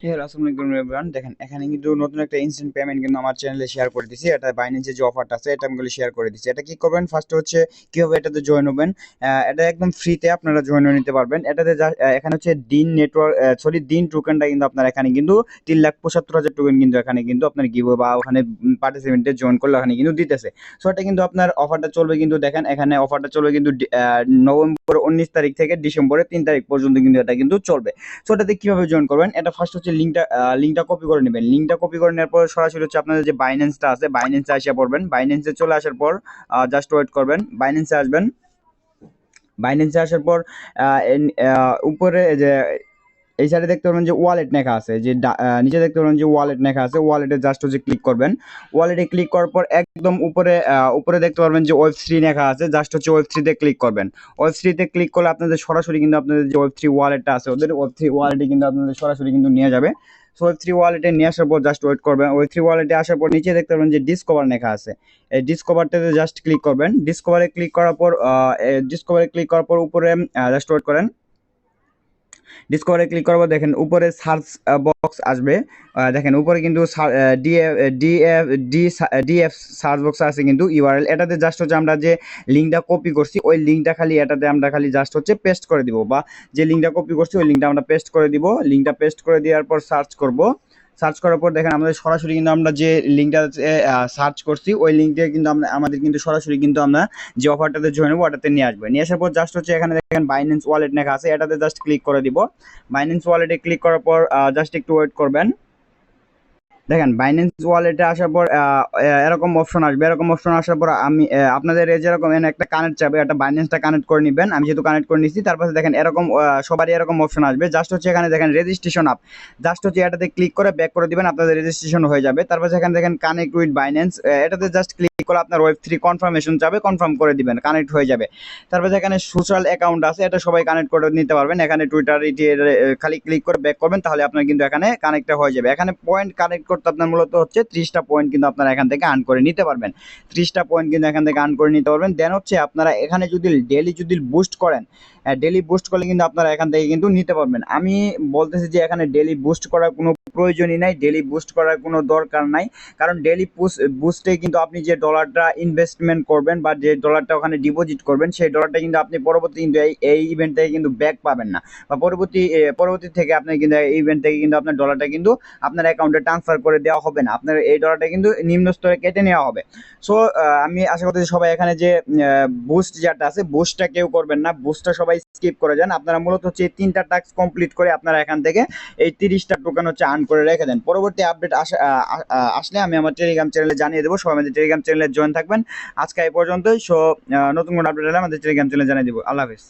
Hello, আসসালামু আলাইকুম দেখেন, এখানে কিন্তু নতুন একটা ইনস্ট্যান্ট পেমেন্ট কিন্তু আমার চ্যানেলে শেয়ার করে দিছি। এটা বাইন্যান্সের যে অফারটা আছে, এটা আমি শেয়ার করে দিছি। এটা কি করবেন? ফার্স্ট হচ্ছে, কীভাবে এটাতে জয়েন হবেন? এটা একদম ফ্রিতে আপনারা জয়েন নিতে পারবেন। এটাতে এখানে হচ্ছে দিন নেটওয়ার্ক সরি দিন টোকেনটা কিন্তু আপনার এখানে কিন্তু তিন লাখ পঁচাত্তর হাজার টোকেন কিন্তু এখানে কিন্তু আপনার গিভ বা ওখানে পার্টিসিপেন্টে জয়েন করলে ওখানে কিন্তু দিতেছে। সো এটা কিন্তু আপনার অফারটা চলবে কিন্তু দেখেন, এখানে অফারটা চলবে কিন্তু নভেম্বর উনিশ তারিখ থেকে ডিসেম্বরের তিন তারিখ পর্যন্ত কিন্তু এটা কিন্তু চলবে। সো এটাতে কীভাবে জয়েন করবেন? এটা ফার্স্ট হচ্ছে লিঙ্কটা লিঙ্কটা কপি করে নেবেন। লিঙ্কটা কপি করে নেওয়ার পর সরাসরি হচ্ছে আপনাদের যে বাইন্যান্সটা আছে বাইন্যান্সে আসিয়া পড়বেন। বাইন্যান্সে চলে আসার পর জাস্ট ওয়েট করবেন। বাইন্যান্সে আসবেন। বাইন্যান্সে আসার পর উপরে যে এই সাইডে দেখতে পারবেন যে ওয়ালেট লেখা আছে, যে নিচে দেখতে পারবেন যে ওয়ালেট লেখা আছে ওয়ালেটে জাস্ট হচ্ছে ক্লিক করবেন। ওয়ালেটে ক্লিক করার পর একদম উপরে উপরে দেখতে পারবেন যে ওয়েব থ্রি লেখা আছে জাস্ট হচ্ছে ওয়েব থ্রিতে ক্লিক করবেন। ওয়েব থ্রিতে ক্লিক করলে আপনাদের সরাসরি কিন্তু আপনাদের যে ওয়েব থ্রি ওয়ালেটটা আছে, ওদের ওয়েব থ্রি ওয়ালেটে কিন্তু আপনাদের সরাসরি কিন্তু নিয়ে যাবে। সো ওয়েব থ্রি ওয়ালেটে নিয়ে আসার পর জাস্ট ওয়েট করবেন। ওয়েব থ্রি ওয়ালেটে আসার পর নিচে দেখতে পারবেন যে ডিসকভার লেখা আছে। এই ডিসকভারটাতে জাস্ট ক্লিক করবেন। ডিসকভারে ক্লিক করার পর ডিসকভারে ক্লিক করার পর উপরে জাস্ট ওয়েট করেন। ডিসকভারে ক্লিক করব দেখেন উপরে সার্চ বক্স আসবে। দেখেন উপরে কিন্তু DF DF D DF search box আছে কিন্তু ইউআরএল এটাতে জাস্ট হচ্ছে আমরা যে লিঙ্কটা কপি করছি, ওই লিঙ্কটা খালি এটাতে আমরা খালি জাস্ট হচ্ছে পেস্ট করে দিব বা যে লিঙ্কটা কপি করছি, ওই লিঙ্কটা আমরা পেস্ট করে দিব। লিঙ্কটা পেস্ট করে দেওয়ার পর সার্চ করব। সার্চ করার পর দেখেন আমাদের সরাসরি কিন্তু আমরা যে লিঙ্কটা সার্চ করছি, ওই লিঙ্কটা কিন্তু আমরা, আমাদের কিন্তু সরাসরি কিন্তু আমরা যে অফারটাতে জয়েন হব, ওটাতে নিয়ে আসব। নিয়ে আসার পর জাস্ট হচ্ছে এখানে দেখেন বাইন্যান্স ওয়ালেট লেখা আছে, এটাতে জাস্ট ক্লিক করে দিব। বাইন্যান্স ওয়ালেটে ক্লিক করার পর জাস্ট একটু ওয়েট করবেন। দেখেন বাইন্যান্স ওয়ালেটে আসার পর এরকম অপশন আসবে। এরকম অপশন আসার পর আমি আপনাদের যেরকম একটা কানেক্ট চাবে একটা বাইন্যান্সটা কানেক্ট করে নেবেন। আমি যেহেতু কানেক্ট করে নিচ্ছি তারপরে দেখেন, এরকম সবারই এরকম অপশন আসবে। জাস্ট হচ্ছে এখানে দেখেন রেজিস্ট্রেশন আপ জাস্ট হচ্ছে এটাতে ক্লিক করে ব্যাক করে দিবেন, আপনাদের রেজিস্ট্রেশন হয়ে যাবে। তারপর এখানে দেখেন কানেক্ট উইথ বাইন্যান্স এটাতে জাস্ট ক্লিক করে আপনার ওয়েব থ্রি কনফার্মেশন যাবে কনফার্ম করে দিবেন কানেক্ট হয়ে যাবে। তারপর এখানে সোশ্যাল অ্যাকাউন্ট আছে, এটা সবাই কানেক্ট করে নিতে পারবেন। এখানে টুইটার খালি ক্লিক করে ব্যাক করবেন, তাহলে আপনার কিন্তু এখানে কানেক্ট হয়ে যাবে। এখানে পয়েন্ট কানেক্ট করতে আপনার মূলত হচ্ছে ত্রিশটা পয়েন্ট কিন্তু আপনারা এখান থেকে আর্ন করে নিতে পারবেন। ত্রিশটা পয়েন্ট কিন্তু এখান থেকে আর্ন করে নিতে পারবেন। দেন হচ্ছে আপনারা এখানে যদি ডেলি যদি বুস্ট করেন ডেলি বুস্ট করলে কিন্তু আপনারা এখান থেকে কিন্তু নিতে পারবেন। আমি বলতেছি যে এখানে ডেলি বুস্ট করার কোনো প্রয়োজনই নাই ডেলি বুস্ট করার কোনো দরকার নাই। কারণ ডেলি বুস্টে কিন্তু আপনি যে ডলারটা ইনভেস্টমেন্ট করবেন বা যে ডলারটা ওখানে ডিপোজিট করবেন, সেই ডলারটা কিন্তু আপনি পরবর্তী কিন্তু এই এই ইভেন্ট থেকে কিন্তু ব্যাক পাবেন না। বা পরবর্তী পরবর্তী থেকে আপনি কিন্তু এই ইভেন্ট থেকে কিন্তু আপনার ডলারটা কিন্তু আপনার অ্যাকাউন্টে ট্রান্সফার করে দেওয়া হবে না। আপনার এই ডলারটা কিন্তু নিম্ন স্তরে কেটে নেওয়া হবে। সো আমি আশা করতেছি সবাই এখানে যে বুস্ট যেটা আছে বুস্টটা কেউ করবেন না। বুস্টটা সবাই স্কিপ করে যান। আপনারা মূলত হচ্ছে তিনটা টাস্ক কমপ্লিট করে আপনারা এখান থেকে এই তিরিশটা টোকেন হচ্ছে আর্ন করে রেখে দেন। পরবর্তী আপডেট আসলে আমি আমার টেলিগ্রাম চ্যানেলে জানিয়ে দেবো। সবাই আমাদের টেলিগ্রাম চ্যানেলে জয়েন থাকবেন। আজকে এই পর্যন্তই। সো নতুন কোনো আপডেট হলে আমাদের টেলিগ্রাম চ্যানেলে জানিয়ে দেবো। আল্লাহ হাফিজ।